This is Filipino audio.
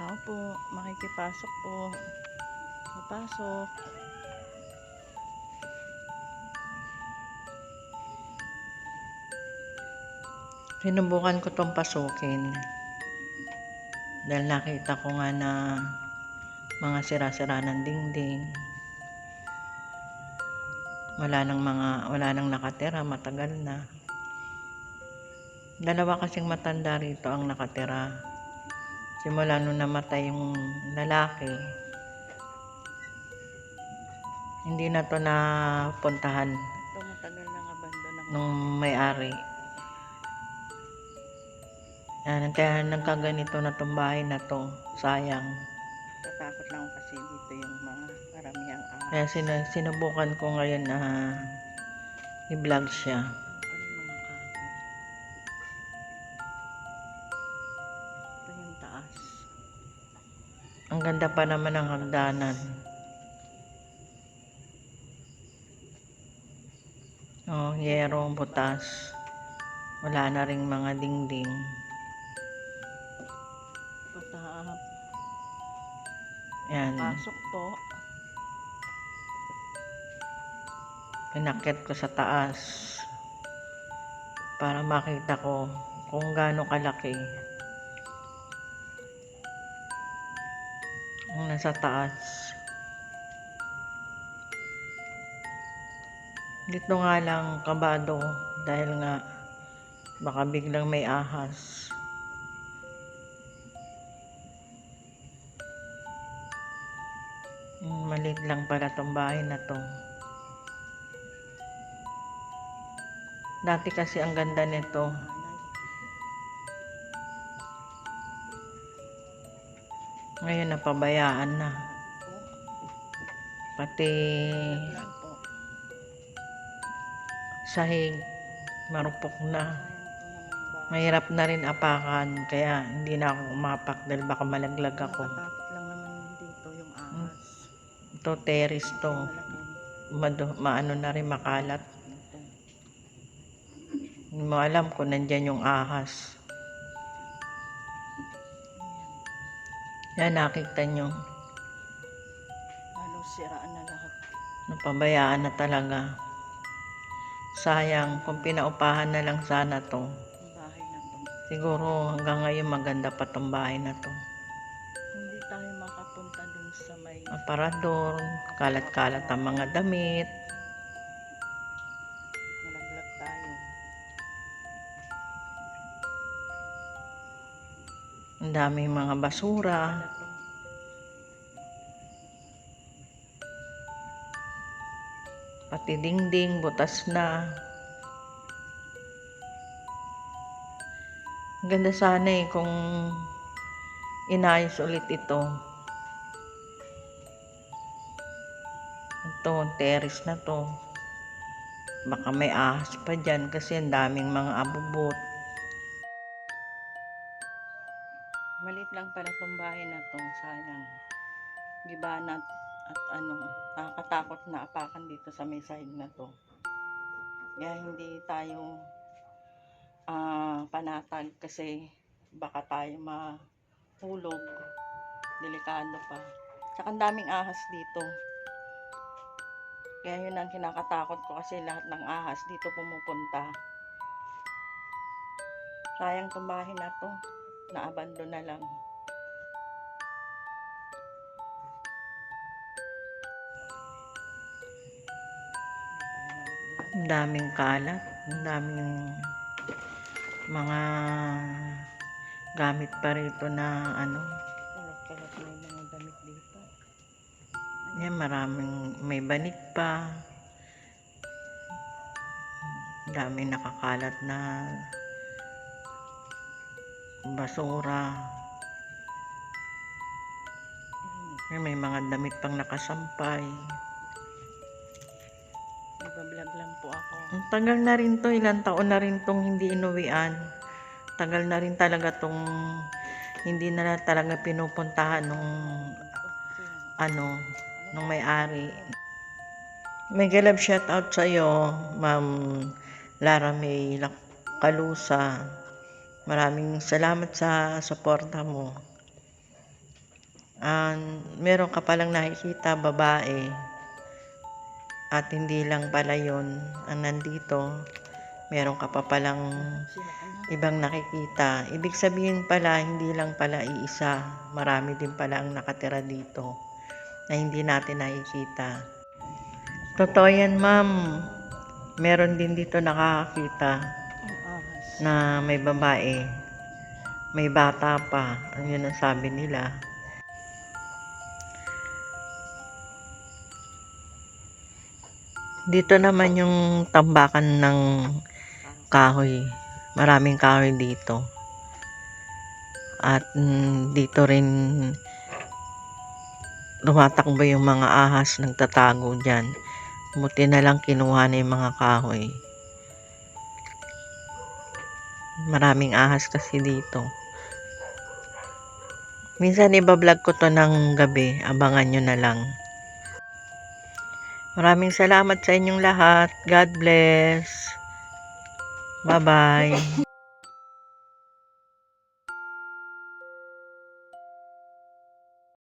Tao po, makikipasok po. Papasok. Sinubukan ko tong pasukin. Dahil nakita ko nga na mga sira-sira ng dingding. Wala nang mga, wala nang nakatira, matagal na. Dalawa kasing matanda rito ang nakatira. Simula nung namatay yung lalaki, hindi na to napuntahan Ito matagal nang abandon ng nung may-ari. Yan, kaya nagkaganito na tong bahay na to. Sayang. Tatakot lang kasi dito yung mga karamihang ahas. Kaya sinu- sinubukan ko ngayon na i-vlog siya. Ang ganda pa naman ng hagdanan. Oh, yero, butas. Wala na ring mga dingding. Pataap. Yan. Pasok po. Pinakit ko sa taas para makita ko kung gaano kalaki ang nasa taas. Dito nga lang kabado dahil nga baka biglang may ahas. Maliit lang pala tong bahay na to. Dati kasi ang ganda nito. Ngayon napabayaan na. Pati sahig marupok na. Mahirap na rin apakan kaya hindi na ako umapak dahil baka malaglag ako. Ito terrace to. Mado, maano na rin makalat. Hindi mo alam kung nandyan yung ahas. Yan nakita nyo. Halos siraan na lahat. Napabayaan na talaga. Sayang kung pinaupahan na lang sana to. Bahay na to. Siguro hanggang ngayon maganda pa tong bahay na to. Hindi tayo makapunta dun sa may Aparador, kalat-kalat ang mga damit. Ang daming mga basura. Pati dingding, butas na. Ganda sana eh kung inayos ulit ito. Ito, terrace na to. Baka may ahas pa dyan kasi ang daming mga abubot. Malit lang pala tong bahay na to. Sayang. Gibana at, ano, nakakatakot na apakan dito sa may side na to. Kaya hindi tayo ah, panatag kasi baka tayo mahulog. Delikado pa. Tsaka ang daming ahas dito. Kaya yun ang kinakatakot ko kasi lahat ng ahas dito pumupunta. Sayang bahay na to. Naabandon na lang. Ang daming kalat, ang daming mga gamit pa rito na ano. Kalat-kalat na yung mga damit dito. Yan, maraming may banig pa. Ang daming nakakalat na basura. May mga damit pang nakasampay. Nagbablog lang po ako. Ang tagal na rin to, ilang taon na rin tong hindi inuwian. Tagal na rin talaga tong hindi na talaga pinupuntahan nung ano, nung may-ari. May galab shout out sa iyo, Ma'am Lara May Kalusa. Maraming salamat sa suporta mo. Ah, meron ka palang nakikita babae at hindi lang pala yun ang nandito. Meron ka pa palang ibang nakikita. Ibig sabihin pala, hindi lang pala iisa. Marami din pala ang nakatira dito na hindi natin nakikita. Totoo yan, ma'am. Meron din dito nakakakita. Na may babae. May bata pa. Ang yun ang sabi nila. Dito naman yung tambakan ng kahoy. Maraming kahoy dito. At mm, dito rin lumatakbo yung mga ahas nagtatago dyan. Buti na lang kinuha na yung mga kahoy. Maraming ahas kasi dito. Minsan ibablog ko to ng gabi. Abangan nyo na lang. Maraming salamat sa inyong lahat. God bless. Bye-bye.